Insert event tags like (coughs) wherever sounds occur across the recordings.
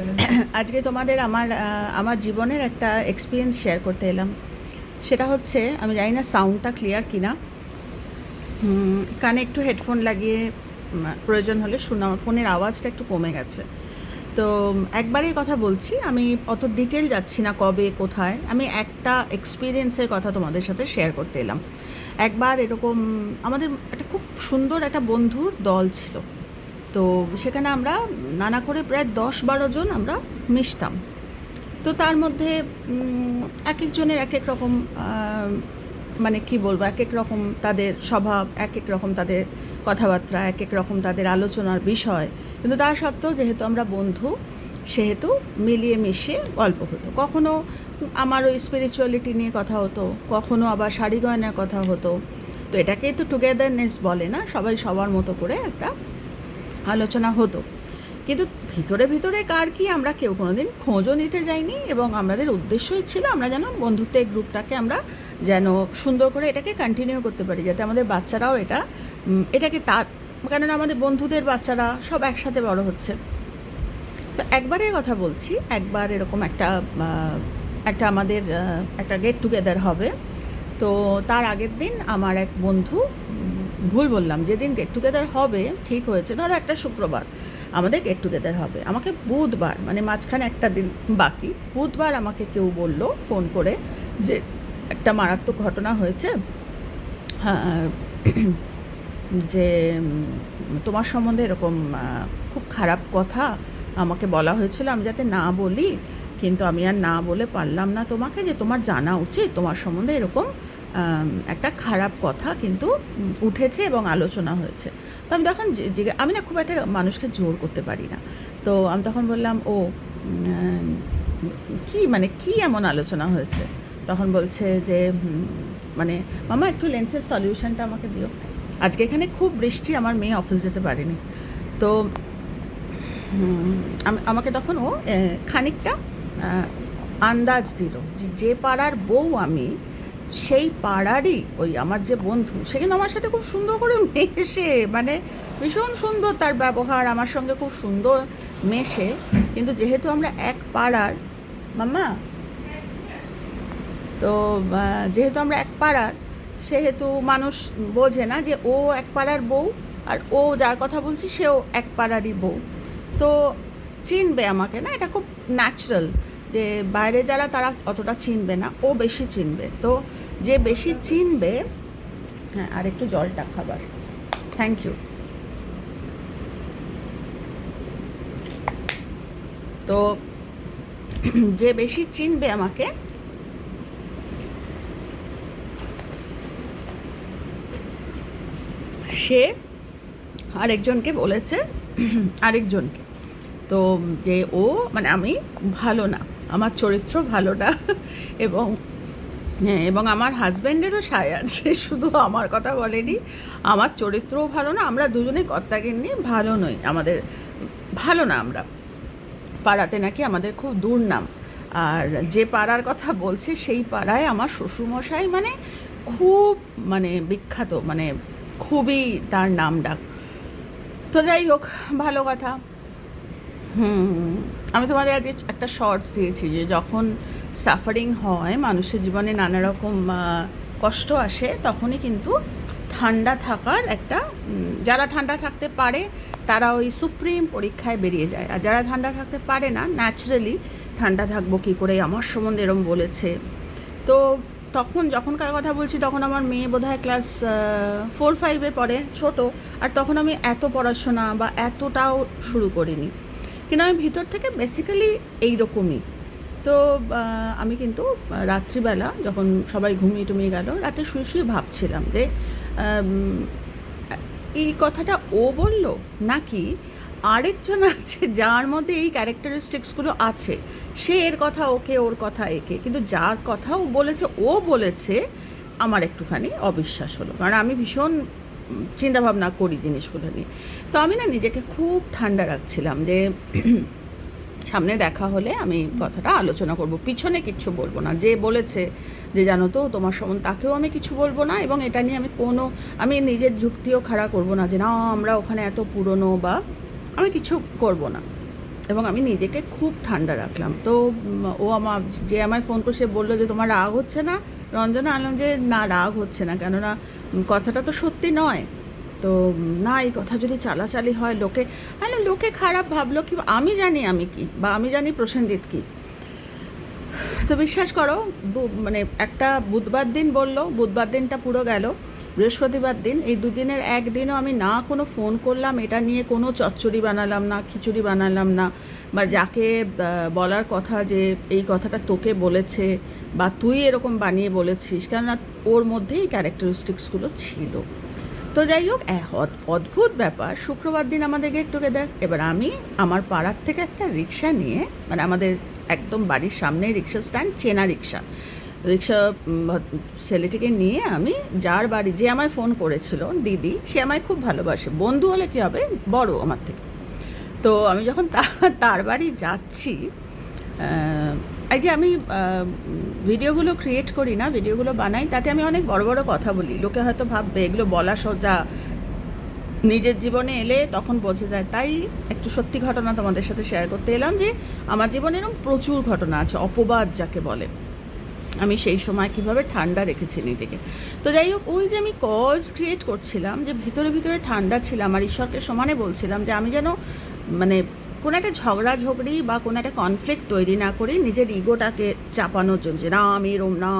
(coughs) আজকে তোমাদের আমার আমার জীবনের একটা এক্সপিরিয়েন্স শেয়ার করতে এলাম। সেটা হচ্ছে, আমি জানি না সাউন্ডটা ক্লিয়ার কিনা। কানে একটু হেডফোন লাগিয়ে প্রয়োজন হলে শোনা ফোনের আওয়াজটা একটু কমে গেছে। তো একবারই কথা বলছি, আমি অত ডিটেল যাচ্ছি না কবে, কোথায়। আমি একটা এক্সপিরিয়েন্সের কথা তোমাদের সাথে শেয়ার করতে এলাম। একবার এরকম, আমাদের একটা খুব সুন্দর একটা বন্ধুর দল ছিল। তো সেখানে আমরা নানা করে প্রায় দশ বারো জন আমরা মিশতাম। তো তার মধ্যে এক একজনের এক এক রকম মানে কি বলব, এক এক রকম তাদের স্বভাব, এক এক রকম তাদের কথাবার্তা, এক এক রকম তাদের আলোচনার বিষয়। কিন্তু তা সত্ত্বেও যেহেতু আমরা বন্ধু, সেহেতু মিলিয়ে মিশে গল্প হতো। কখনো আমার ওই স্পিরিচুয়ালিটি নিয়ে কথা হতো, কখনো আবার শাড়ি গয়নার কথা হতো। তো এটাকেই তো টুগেদারনেস বলে না, সবাই সবার মতো করে একটা আলোচনা হতো। কিন্তু ভিতরে ভিতরে কার কি, আমরা কেউ কোনোদিন খোঁজও নিতে যাইনি এবং আমাদের উদ্দেশ্যই ছিল আমরা যেন বন্ধুত্বের গ্রুপটাকে আমরা যেন সুন্দর করে এটাকে কন্টিনিউ করতে পারি, যাতে আমাদের বাচ্চারাও এটা এটাকে তার, কেননা আমাদের বন্ধুদের বাচ্চারা সব একসাথে বড় হচ্ছে। তো একবারের কথা বলছি, একবার এরকম একটা একটা আমাদের একটা গেট টুগেদার হবে। তো তার আগের দিন আমার এক বন্ধু ভুল বললাম, যেদিন গেট টুগেদার হবে, ঠিক হয়েছে, ধরো একটা শুক্রবার, আমাদের গেট টুগেদার হবে। আমাকে বুধবার মানে মাঝখানে একটা দিন বাকি, বুধবার আমাকে কেউ বলল ফোন করে, যে একটা মারাত্মক ঘটনা হয়েছে। হ্যাঁ (clears throat) যে তোমার সম্বন্ধে এরকম খুব খারাপ কথা আমাকে বলা হয়েছিল, আমি যাতে না বলি, কিন্তু আমি আর না বলে পারলাম না তোমাকে, যে তোমার জানা উচিত, তোমার সম্বন্ধে এরকম একটা খারাপ কথা কিন্তু উঠেছে এবং আলোচনা হয়েছে। তো আমি তখন আমি না খুব একটা মানুষকে জোর করতে পারি না। তো আমি তখন বললাম, ও কি মানে কি এমন আলোচনা হয়েছে? তখন বলছে যে মানে মামা একটু লেন্সের সলিউশনটা আমাকে দিও। আজকে এখানে খুব বৃষ্টি, আমার মেয়ে অফিস যেতে পারেনি। তো আমাকে তখন ও খানিকটা আন্দাজ দিল যে যে পাড়ার বউ আমি সেই পাড়ারই ওই আমার যে বন্ধু, সে কিন্তু আমার সাথে খুব সুন্দর করে মেশে মানে ভীষণ সুন্দর তার ব্যবহার, আমার সঙ্গে খুব সুন্দর মেশে। কিন্তু যেহেতু আমরা এক পাড়ার, মাম্মা, তো যেহেতু আমরা এক পাড়ার, সেহেতু মানুষ বোঝে না যে ও এক পাড়ার বউ আর ও যার কথা বলছি সেও এক পাড়ারই বউ। তো চিনবে আমাকে না, এটা খুব ন্যাচারাল যে বাইরে যারা তারা অতটা চিনবে না, ও বেশি চিনবে। তো যে বেশি চিনবে হ্যাঁ আর একটু জলটা খাবার। থ্যাংক ইউ তো যে বেশি চিনবে আমাকে, সে আরেকজনকে বলেছে, আরেকজনকে। তো যে ও মানে আমি ভালো না, আমার চরিত্র ভালো না, (laughs) এবং হ্যাঁ এবং আমার হাজব্যান্ডেরও সায় আছে, শুধু আমার কথা বলেনি। আমার চরিত্রও ভালো না, আমরা দুজনেই কর্তাকে নিয়ে ভালো নই, আমাদের ভালো না আমরা। পাড়াতে নাকি আমাদের খুব দুর্নাম। আর যে পাড়ার কথা বলছে, সেই পাড়ায় আমার শ্বশুরমশাই মানে খুব মানে বিখ্যাত মানে খুবই তার নাম ডাক। তো যাই হোক, ভালো কথা। হুম, আমি তোমাদের আজকে একটা শর্টস দিয়েছি যে যখন সাফারিং হয়, মানুষের জীবনে নানা রকম কষ্ট আসে, তখনই কিন্তু ঠান্ডা থাকার একটা যারা ঠান্ডা থাকতে পারে, তারা ওই সুপ্রিম পরীক্ষায় বেরিয়ে যায়। আর যারা ঠান্ডা থাকতে পারে না ন্যাচারালি ঠান্ডা থাকব কী করে? আমার সম্বন্ধে এরম বলেছে। তো তখন যখনকার কথা বলছি, তখন আমার মেয়ে বোধহয় ক্লাস ফোর ফাইভে পড়ে, ছোট। আর তখন আমি এত পড়াশোনা বা এতটাও শুরু করিনি। কিন্তু আমি ভিতর থেকে বেসিক্যালি এইরকমই। তো আমি কিন্তু রাত্রিবেলা যখন সবাই ঘুমিয়ে টুমিয়ে গেল, রাতে শুয়ে শুয়ে ভাবছিলাম যে এই কথাটা ও বলল নাকি আরেকজন আছে যার মধ্যে এই ক্যারেক্টারিস্টিক্সগুলো আছে? সে এর কথা, ওকে ওর কথা, একে। কিন্তু যার কথা ও বলেছে ও বলেছে, আমার একটুখানি অবিশ্বাস হলো। কারণ আমি ভীষণ চিন্তাভাবনা করি জিনিসগুলো নিয়ে। তো আমি না নিজেকে খুব ঠান্ডা রাখছিলাম যে সামনে দেখা হলে আমি কথাটা আলোচনা করব। পিছনে কিচ্ছু বলব না। যে বলেছে যে জানো তো, তোমার সম্বন্ধে তাকেও আমি কিছু বলব না এবং এটা নিয়ে আমি কোনো, আমি নিজের যুক্তিও খাড়া করব না যে না, আমরা ওখানে এত পুরনো বা আমি কিছু করব না। এবং আমি নিজেকে খুব ঠান্ডা রাখলাম। তো ও আমার যে আমায় ফোন করে সে বলল যে, তোমার রাগ হচ্ছে না? রঞ্জনা আনলাম যে, না, রাগ হচ্ছে না। কেননা, কথাটা তো সত্যি নয়। তো না, এই কথা যদি চালাচালি হয় লোকে আরে লোকে খারাপ ভাবলো কি? আমি জানি আমি কি, বা আমি জানি প্রসেনজিৎ কী। তো বিশ্বাস করো মানে একটা বুধবার দিন বলল, বুধবার দিনটা পুরো গেল, বৃহস্পতিবার দিন, এই দুদিনের একদিনও আমি না কোনো ফোন করলাম, এটা নিয়ে কোনো চচ্চড়ি বানালাম না, খিচুড়ি বানালাম না, বা যাকে বলার কথা যে এই কথাটা তোকে বলেছে, বা তুই এরকম বানিয়ে বলেছিস, কেননা ওর মধ্যেই ক্যারেক্টারিস্টিক্সগুলো ছিল। তো যাই হোক অদ্ভুত ব্যাপার। শুক্রবার দিন আমাদের গেট টুগেদার এবার আমি আমার পাড়ার থেকে একটা রিক্সা নিয়ে মানে আমাদের একদম বাড়ির সামনে রিক্সা স্ট্যান্ড, চেনা রিক্সা। রিক্সা ছেলেটিকে নিয়ে আমি যার বাড়ি, যে আমায় ফোন করেছিল, দিদি, সে আমায় খুব ভালোবাসে। বন্ধু হলে কী হবে? বড় আমার থেকে। তো আমি যখন তার বাড়ি যাচ্ছি এই যে আমি ভিডিওগুলো ক্রিয়েট করি না, ভিডিওগুলো বানাই, তাতে আমি অনেক বড় বড় কথা বলি। লোকে হয়তো ভাববে, এগুলো বলা সোজা। নিজের জীবনে এলে তখন বোঝা যায়। তাই একটু সত্যি ঘটনা তোমাদের সাথে শেয়ার করতে এলাম যে, আমার জীবনে এরকম প্রচুর ঘটনা আছে, অপবাদ যাকে বলে। আমি সেই সময় কীভাবে ঠান্ডা রেখেছি নিজেকে। তো যাই হোক, ওই যে আমি কজ ক্রিয়েট করছিলাম যে, ভিতরে ভিতরে ঠান্ডা ছিলাম, আর ঈশ্বরকে সমানে বলছিলাম যে, আমি যেন মানে কোনো একটা ঝগড়া ঝগড়ি বা কোনো একটা কনফ্লিক্ট তৈরি না করে নিজের ইগোটাকে চাপানোর জন্য যে, না, আমি এরম না,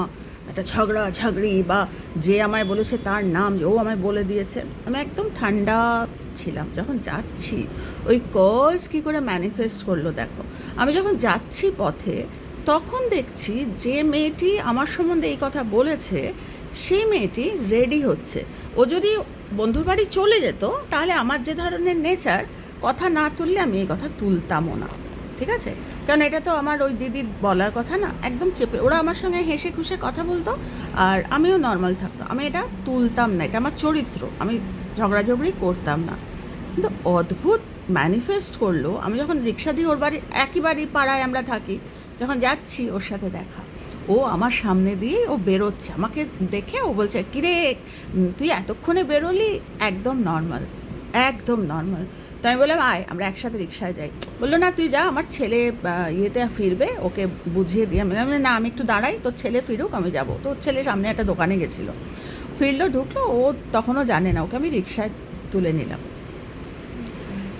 একটা ঝগড়া ঝগড়ি বা যে আমায় বলেছে তার নাম ও আমায় বলে দিয়েছে। আমি একদম ঠান্ডা ছিলাম। যখন যাচ্ছি, ওই কজ কী করে ম্যানিফেস্ট করল দেখো। আমি যখন যাচ্ছি পথে, তখন দেখছি যে মেয়েটি আমার সম্বন্ধে এই কথা বলেছে, সেই মেয়েটি রেডি হচ্ছে। ও যদি বন্ধুর বাড়ি চলে যেত, তাহলে আমার যে ধরনের নেচার কথা না তুললে আমি এই কথা তুলতামও না, ঠিক আছে? কারণ এটা তো আমার ওই দিদির বলার কথা না, একদম চেপে। ওরা আমার সঙ্গে হেসে খুশে কথা বলতো, আর আমিও নর্মাল থাকতো আমি এটা তুলতাম না, এটা আমার চরিত্র। আমি ঝগড়াঝগড়ি করতাম না। কিন্তু অদ্ভুত ম্যানিফেস্ট করল, আমি যখন রিক্সা দিয়ে ওর বাড়ি, একই বাড়ি পাড়ায় আমরা থাকি, যখন যাচ্ছি ওর সাথে দেখা, ও আমার সামনে দিয়ে ও বেরোচ্ছে। আমাকে দেখে ও বলছে, কিরে তুই এতক্ষণে বেরোলি? একদম নর্মাল একদম নর্মাল তো আমি বললাম, আয়, আমরা একসাথে রিক্সায় যাই। বলল, না, তুই যা, আমার ছেলে ইয়েতে ফিরবে, ওকে বুঝিয়ে দিয়ে। আমি না, আমি একটু দাঁড়াই, তোর ছেলে ফিরুক, আমি যাব। তোর ছেলে সামনে একটা দোকানে গেছিল। ফিরলো, ঢুকলো, ও তখনও জানে না, ওকে আমি রিক্সায় তুলে নিলাম।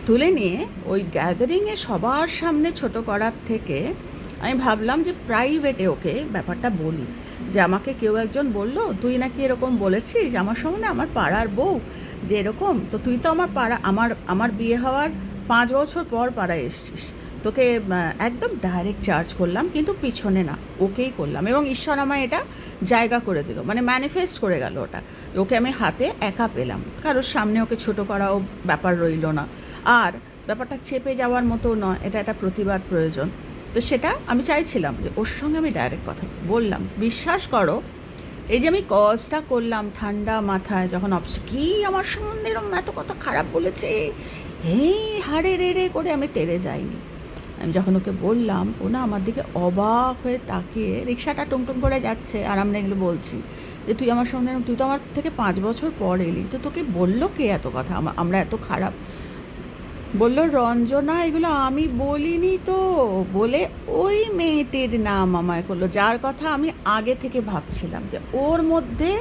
তুলে নিয়ে ওই গ্যাদারিংয়ে সবার সামনে ছোট করার থেকে আমি ভাবলাম যে প্রাইভেটে ওকে ব্যাপারটা বলি। যে আমাকে কেউ একজন বলল, তুই নাকি এরকম বলেছিস? আমার সামনে আমার পাড়ার বউ যে এরকম, তো তুই তো আমার পাড়া, আমার আমার বিয়ে হওয়ার পাঁচ বছর পর পাড়ায় এসছিস। তোকে একদম ডাইরেক্ট চার্জ করলাম, কিন্তু পিছনে না, ওকেই করলাম এবং ঈশ্বর আমায় এটা জায়গা করে দিল মানে ম্যানিফেস্ট করে গেল ওটা। ওকে আমি হাতে একা পেলাম, কারোর সামনে ওকে ছোট করাও ব্যাপার রইল না। আর ব্যাপারটা চেপে যাওয়ার মতো নয়, এটা একটা প্রতিবাদ প্রয়োজন। তো সেটা আমি চাইছিলাম যে ওর সঙ্গে আমি ডাইরেক্ট কথা বললাম। বিশ্বাস করো এই যে আমি কজটা করলাম ঠান্ডা মাথায়, যখন অফিস কি আমার সম্বন্ধে এরকম এত কথা খারাপ বলেছে? এই হাড়ে রে রে করে আমি তেড়ে যাইনি। আমি যখন ওকে বললাম, ও না আমার দিকে অবাক হয়ে তাকিয়ে রিক্সাটা টুংটুং করে যাচ্ছে। আর আমরা এগুলো বলছি যে, তুই আমার সঙ্গে তুই তো আমার থেকে পাঁচ বছর পর এলি। তো তোকে বলল কে এত কথা? আমরা এত খারাপ। বলল, রঞ্জনা, এগুলো আমি বলিনি তো। বলে ওই মেয়েটির নাম আমায় করল, যার কথা আমি আগে থেকে ভাবছিলাম যে ওর মধ্যে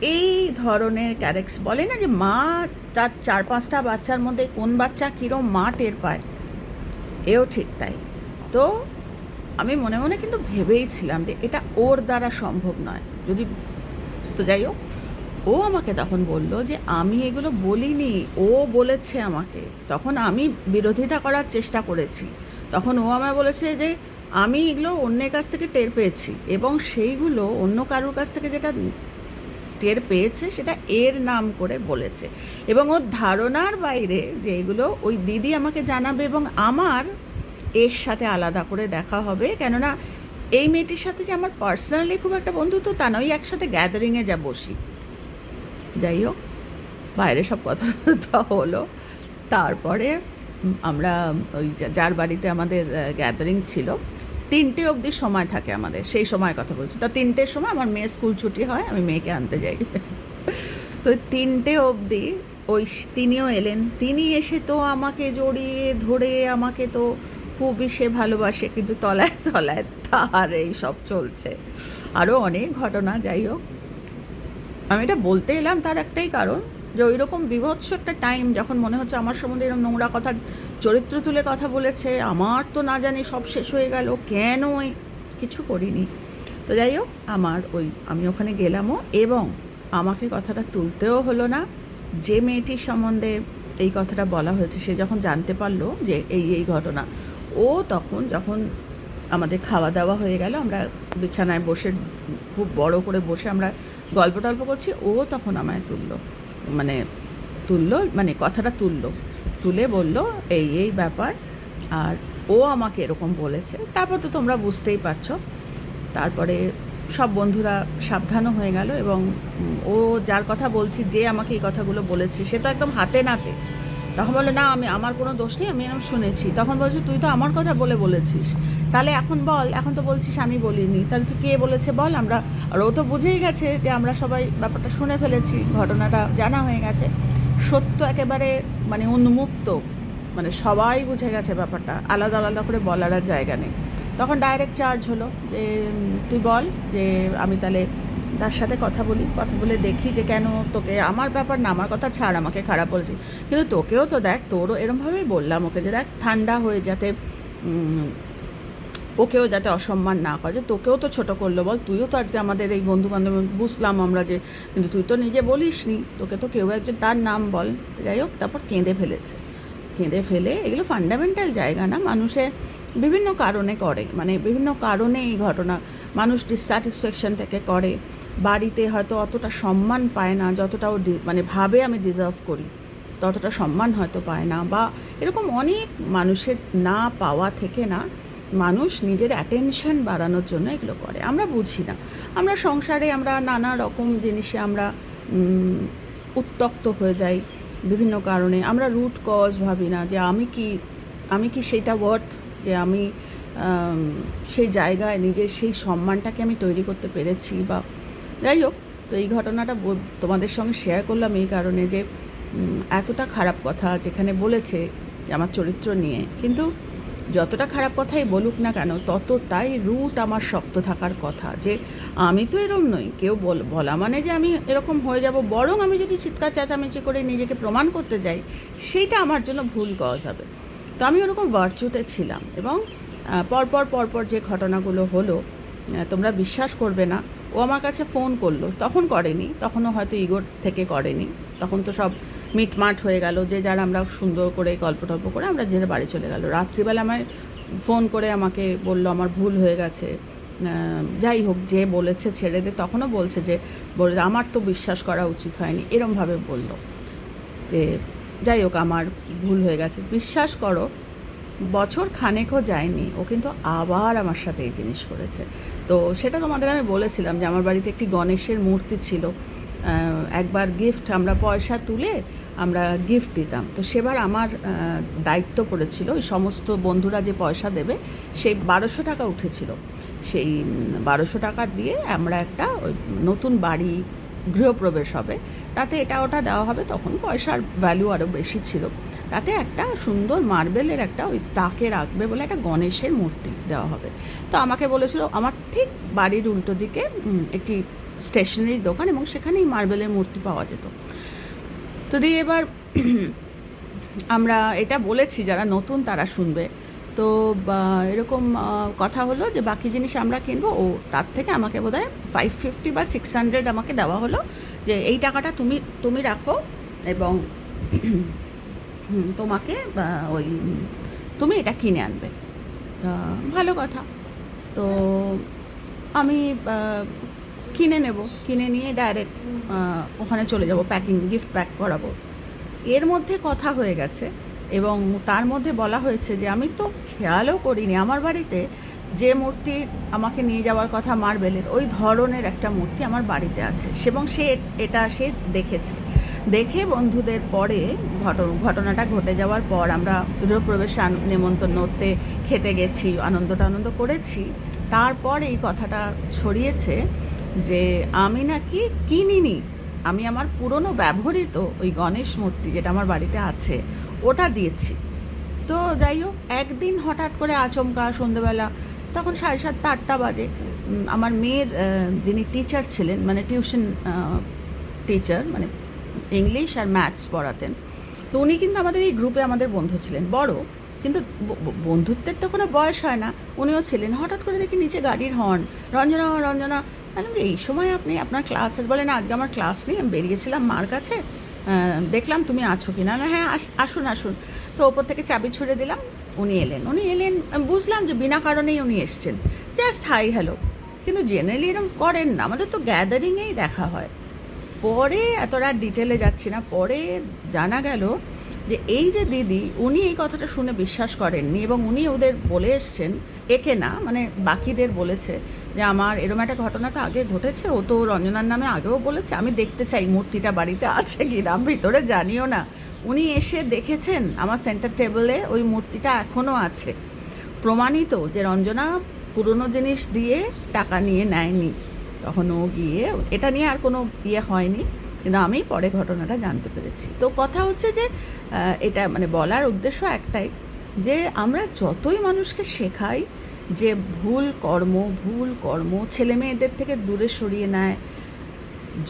এই ধরনের ক্যারেক্স বলে না যে মা তার চার পাঁচটা বাচ্চার মধ্যে কোন বাচ্চা কীরম মা টের পায়? এও ঠিক তাই। তো আমি মনে মনে কিন্তু ভেবেই ছিলাম যে এটা ওর দ্বারা সম্ভব নয়। যদি, তো যাই হোক ও আমাকে তখন বলল যে, আমি এগুলো বলিনি, ও বলেছে আমাকে। তখন আমি বিরোধিতা করার চেষ্টা করেছি। তখন ও আমায় বলেছে যে, আমি এগুলো অন্যের কাছ থেকে টের পেয়েছি এবং সেইগুলো অন্য কারোর কাছ থেকে যেটা টের পেয়েছে সেটা এর নাম করে বলেছে। এবং ওর ধারণার বাইরে যে এগুলো ওই দিদি আমাকে জানাবে এবং আমার এর সাথে আলাদা করে দেখা হবে, কেননা এই মেয়েটির সাথে যে আমার পার্সোনালি খুব একটা বন্ধুত্ব তা নয়, একসাথে গ্যাদারিংয়ে যা বসি। যাই হোক, বাইরে সব কথা (laughs) তো হলো। তারপরে আমরা ওই যার বাড়িতে আমাদের গ্যাদারিং ছিল, তিনটে অবধি সময় থাকে আমাদের, সেই সময় কথা বলছি। তো তিনটের সময় আমার মেয়ে স্কুল ছুটি হয়, আমি মেয়েকে আনতে যাই। (laughs) তো তিনটে অবধি ওই তিনিও এলেন। তিনি এসে তো আমাকে জড়িয়ে ধরে, আমাকে তো খুবই সে ভালোবাসে, কিন্তু তলায় তলায় তার এই সব চলছে। আরও অনেক ঘটনা, যাই হোক। আমি এটা বলতে এলাম তার একটাই কারণ যে ওই রকম বিভৎস একটা টাইম যখন মনে হচ্ছে আমার সম্বন্ধে এরকম নোংরা কথা চরিত্র তুলে কথা বলেছে, আমার তো না জানি সব শেষ হয়ে গেল, কেন কিছু করিনি। তো যাই হোক, আমার ওই আমি ওখানে গেলামও এবং আমাকে কথাটা তুলতেও হলো না। যে মেয়েটির সম্বন্ধে এই কথাটা বলা হয়েছে, সে যখন জানতে পারল যে এই এই ঘটনা, ও তখন যখন আমাদের খাওয়া দাওয়া হয়ে গেল, আমরা বিছানায় বসে খুব বড় করে বসে আমরা গল্প টল্প করছি, ও তখন আমায় তুললো। মানে তুললো মানে কথাটা তুললো। তুলে বলল, এই এই ব্যাপার। আর ও আমাকে এরকম বলেছে। তারপর তো তোমরা বুঝতেই পারছ। তারপরে সব বন্ধুরা সাবধানও হয়ে গেল এবং ও যার কথা বলছি, যে আমাকে এই কথাগুলো বলেছে, সে তো একদম হাতে নাতে তখন বলে, না, আমি, আমার কোনো দোষ নেই, আমি এরকম শুনেছি। তখন বলছে, তুই তো আমার কথা বলে বলেছিস। তাহলে এখন বল, এখন তো বলছিস আমি বলিনি। তাহলে তুই কে বলেছে বল? আমরা, আর ও তো বুঝেই গেছে যে আমরা সবাই ব্যাপারটা শুনে ফেলেছি, ঘটনাটা জানা হয়ে গেছে। সত্য একেবারে মানে উন্মুক্ত মানে সবাই বুঝে গেছে ব্যাপারটা, আলাদা আলাদা করে বলার আর জায়গা নেই। তখন ডাইরেক্ট চার্জ হলো যে তুই বল যে, আমি তাহলে তার সাথে কথা বলি, কথা বলে দেখি যে কেন তোকে আমার ব্যাপার না, আমার কথা ছাড়, আমাকে খারাপ বলছি কিন্তু তোকেও তো দেখ, তোরও এরমভাবেই বললাম ওকে যে দেখ, ঠান্ডা হয়ে যাতে ওকেও যাতে অসম্মান না করে। যে তোকেও তো ছোট করল বল, তুইও তো আজকে আমাদের এই বন্ধু বান্ধব বুঝলাম আমরা যে, কিন্তু তুই তো নিজে বলিস নি তোকে তো কেউ একজন তার নাম বল। যাই হোক, তারপর কেঁদে ফেলেছে। কেঁদে ফেলে, এগুলো ফান্ডামেন্টাল জায়গা না, মানুষে বিভিন্ন কারণে করে। মানে বিভিন্ন কারণে এই ঘটনা, মানুষ ডিসস্যাটিসফ্যাকশন থেকে করে। বাড়িতে হয়তো অতটা সম্মান পায় না, যতটা ও মানে ভাবে আমি ডিজার্ভ করি, ততটা সম্মান হয়তো পায় না বা এরকম অনেক মানুষের না পাওয়া থেকে না মানুষ নিজের অ্যাটেনশন বাড়ানোর জন্য এগুলো করে। আমরা বুঝি না। আমরা সংসারে আমরা নানা রকম জিনিসে আমরা উত্তক্ত হয়ে যাই বিভিন্ন কারণে। আমরা রুট কজ ভাবি না যে আমি কি আমি কি সেটা ওয়ার্থ যে আমি, সেই জায়গায় নিজের সেই সম্মানটাকে আমি তৈরি করতে পেরেছি বা যাই হোক, তো এই ঘটনাটা তোমাদের সঙ্গে শেয়ার করলাম এই কারণে যে এতটা খারাপ কথা যেখানে বলেছে আমার চরিত্র নিয়ে। কিন্তু যতটা খারাপ কথাই বলুক না কেন, ততটাই রুট আমার শক্ত থাকার কথা যে, আমি তো এরম নই। কেউ বল- বলা মানে যে আমি এরকম হয়ে যাব, বরং আমি যদি চিৎকার চেঁচামেচি করে নিজেকে প্রমাণ করতে যাই সেইটা আমার জন্য ভুল কজ হবে। তো আমি ওরকম ভার্চুতে ছিলাম এবং পরপর পরপর যে ঘটনাগুলো হলো তোমরা বিশ্বাস করবে না। ও আমার কাছে ফোন করল। তখন করেনি, তখনও হয়তো ইগোর থেকে করেনি। তখন তো সব মিটমাট হয়ে গেল যে যার আমরা সুন্দর করে গল্প টল্প করে আমরা যে বাড়ি চলে গেল। রাত্রিবেলা আমায় ফোন করে আমাকে বলল, আমার ভুল হয়ে গেছে। যাই হোক, যে বলেছে ছেড়ে দে, তখনও বলছে যে, বলে আমার তো বিশ্বাস করা উচিত হয়নি। এরমভাবে বলল। যে যাই হোক, আমার ভুল হয়ে গেছে। বিশ্বাস করো বছর খানেকও যায়নি। ও কিন্তু আবার আমার সাথে এই জিনিস করেছে। তো সেটা তোমাদের আমি বলেছিলাম যে আমার বাড়িতে একটি গণেশের মূর্তি ছিল। একবার গিফট আমরা পয়সা তুলে আমরা গিফট দিতাম। তো সেবার আমার দায়িত্ব পড়েছিল। ওই সমস্ত বন্ধুরা যে পয়সা দেবে সেই বারোশো টাকা উঠেছিল। সেই বারোশো টাকা দিয়ে আমরা একটা ওই নতুন বাড়ি, গৃহপ্রবেশ হবে। তাতে এটা ওটা দেওয়া হবে, তখন পয়সার ভ্যালু আরও বেশি ছিল। তাতে একটা সুন্দর মার্বেলের একটা ওই তাকে রাখবে বলে একটা গণেশের মূর্তি দেওয়া হবে। তো আমাকে বলেছিল, আমার ঠিক বাড়ির উল্টো দিকে একটি স্টেশনারি দোকান এবং সেখানেই মার্বেলের মূর্তি পাওয়া যেত। তো দিয়ে এবার (clears throat) আমরা এটা বলেছি, যারা নতুন তারা শুনবে। তো এরকম কথা হলো যে বাকি জিনিস আমরা কিনবো, ও তার থেকে আমাকে বোধ হয় ফাইভ ফিফটি বা সিক্স হান্ড্রেড আমাকে দেওয়া হলো যে, এই টাকাটা তুমি তুমি রাখো এবং (clears throat) তোমাকে ওই, তুমি এটা কিনে আনবে। ভালো কথা। তো আমি কিনে নেব, কিনে নিয়ে ডাইরেক্ট ওখানে চলে যাব প্যাকিং গিফট প্যাক করাবো। এর মধ্যে কথা হয়ে গেছে এবং তার মধ্যে বলা হয়েছে যে, আমি তো খেয়ালও করিনি, আমার বাড়িতে যে মূর্তি আমাকে নিয়ে যাওয়ার কথা মার্বেলের ওই ধরনের একটা মূর্তি আমার বাড়িতে আছে। এবং সে, এটা সে দেখেছে। দেখে বন্ধুদের পরে ঘটন, ঘটনাটা ঘটে যাওয়ার পর আমরা গৃহপ্রবেশ আন- নেমন্তন্নতে খেতে গেছি, আনন্দটা আনন্দ করেছি। তারপর এই কথাটা ছড়িয়েছে যে, আমি নাকি কিনিনি। আমি আমার পুরনো ব্যবহৃত ওই গণেশ মূর্তি যেটা আমার বাড়িতে আছে, ওটা দিয়েছি। তো যাই হোক, একদিন হঠাৎ করে আচমকা সন্ধেবেলা, তখন সাড়ে সাতটা, আটটা বাজে আমার মেয়ের যিনি টিচার ছিলেন মানে টিউশন টিচার মানে ইংলিশ আর ম্যাথস পড়াতেন। তো উনি কিন্তু আমাদের এই গ্রুপে আমাদের বন্ধু ছিলেন, বড়। কিন্তু বন্ধুত্বের তো কোনো বয়স হয় না। উনিও ছিলেন, হঠাৎ করে দেখি নিচে গাড়ির হর্ন, রঞ্জনা রঞ্জনা। আমি এই সময় আপনি আপনার ক্লাস বলেন আজকে আমার ক্লাস নেই, আমি বেরিয়েছিলাম মার কাছে। দেখলাম তুমি আছো কি না? না হ্যাঁ আস- আসুন আসুন। তো ওপর থেকে চাবি ছুড়ে দিলাম, উনি এলেন। উনি এলেন বুঝলাম যে বিনা কারণেই উনি এসছেন। Just hi hello. কিন্তু জেনারেলি এরকম করেন না, আমাদের তো গ্যাদারিংয়েই দেখা হয়। পরে এতটা ডিটেলে যাচ্ছি না, পরে জানা গেল যে এই যে দিদি, উনি এই কথাটা শুনে বিশ্বাস করেননি এবং উনি ওদের বলে এসছেন, একে না মানে বাকিদের বলেছে যে আমার এরম একটা ঘটনা তো আগে ঘটেছে, ও তো রঞ্জনার নামে আগেও বলেছে, আমি দেখতে চাই মূর্তিটা বাড়িতে আছে কি না ভিতরে জানিও না। উনি এসে দেখেছেন আমার সেন্টার টেবিলে ওই মূর্তিটা এখনও আছে। প্রমাণিত যে রঞ্জনা পুরনো জিনিস দিয়ে টাকা নিয়ে নেয়নি। তখন ও গিয়ে, এটা নিয়ে আর কোনো ইয়ে হয়নি। কিন্তু আমি পরে ঘটনাটা জানতে পেরেছি। তো কথা হচ্ছে যে এটা মানে বলার উদ্দেশ্য একটাই যে, আমরা যতই মানুষকে শেখাই যে, ভুল কর্ম ভুল কর্ম ছেলে মেয়েদের থেকে দূরে সরিয়ে নেয়,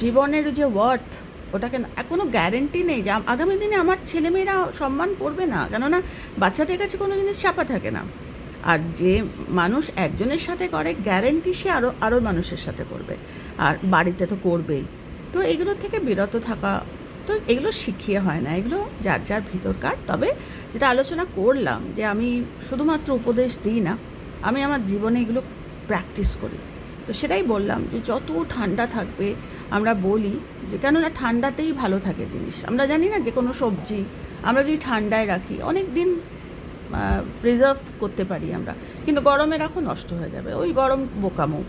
জীবনের যে ওয়ার্থ ওটাকে কোনো গ্যারেন্টি নেই যে, আগামী দিনে আমার ছেলেমেয়েরা সম্মান করবে না। কেননা বাচ্চাদের কাছে কোনো জিনিস চাপা থাকে না। আর যে মানুষ একজনের সাথে করে গ্যারেন্টি সে আরও আরও মানুষের সাথে করবে। আর বাড়িতে তো করবেই। তো এগুলো থেকে বিরত থাকা তো এগুলো শিখিয়ে হয় না। এগুলো যার যার ভিতরকার তবে যেটা আলোচনা করলাম যে আমি শুধুমাত্র উপদেশ দিই না, আমি আমার জীবনে এগুলো প্র্যাকটিস করি। তো সেটাই বললাম যে যত ঠান্ডা থাকবে, আমরা বলি যে কেননা ঠান্ডাতেই ভালো থাকে জিনিস। আমরা জানি না যে কোনো সবজি, আমরা যদি ঠান্ডায় রাখি অনেক দিন প্রিজার্ভ করতে পারি আমরা। কিন্তু গরমে রাখো নষ্ট হয়ে যাবে। ওই গরম বোকামো।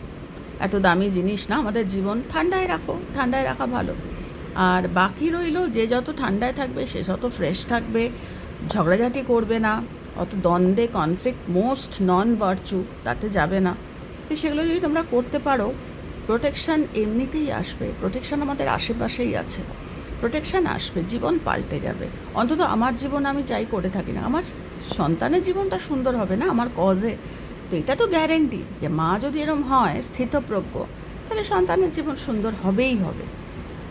এত দামি জিনিস না, আমাদের জীবন। ঠান্ডায় রাখো, ঠান্ডায় রাখা ভালো। আর বাকি রইল যে যত ঠান্ডায় থাকবে, সে যত ফ্রেশ থাকবে। ঝগড়াঝাটি করবে না। অত দ্বন্দ্বে কনফ্লিক্ট মোস্ট নন ভার্চু তাতে যাবে না। তো সেগুলো যদি তোমরা করতে পারো প্রোটেকশন এমনিতেই আসবে। প্রোটেকশন আমাদের আশেপাশেই আছে। প্রোটেকশন আসবে, জীবন পাল্টে যাবে। অন্তত আমার জীবন আমি চাই করে থাকি না। আমার সন্তানের জীবনটা সুন্দর হবে না? আমার কজে তো এটা তো গ্যারেন্টি যে মা যদি এরম হয়, স্থিতপ্রজ্ঞ, তাহলে সন্তানের জীবন সুন্দর হবেই হবে।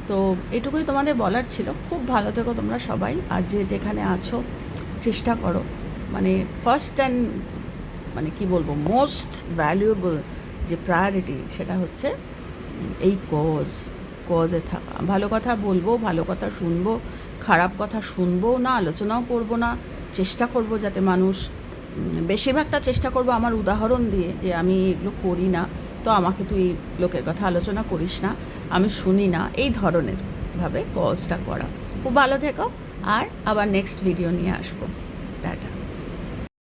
তো এটুকুই তোমাদের বলার ছিল। খুব ভালো থেকো তোমরা সবাই। আর যে যেখানে আছো, চেষ্টা করো। মানে ফার্স্ট অ্যান্ড মানে কি বলব মোস্ট ভ্যালুয়েবল যে প্রায়োরিটি সেটা হচ্ছে এই কজ কজে থাকা। ভালো কথা বলব, ভালো কথা শুনব, খারাপ কথা শুনব না, আলোচনাও করব না। চেষ্টা করব যাতে মানুষ বেশিরভাগটা চেষ্টা করব আমার উদাহরণ দিয়ে যে আমি এগুলো করি না। তো আমাকে তুই লোকের কথা আলোচনা করিস না, আমি শুনি না। এই ধরনের ভাবে কজটা করা। খুব ভালো থেকো, আর আবার নেক্সট ভিডিও নিয়ে আসব।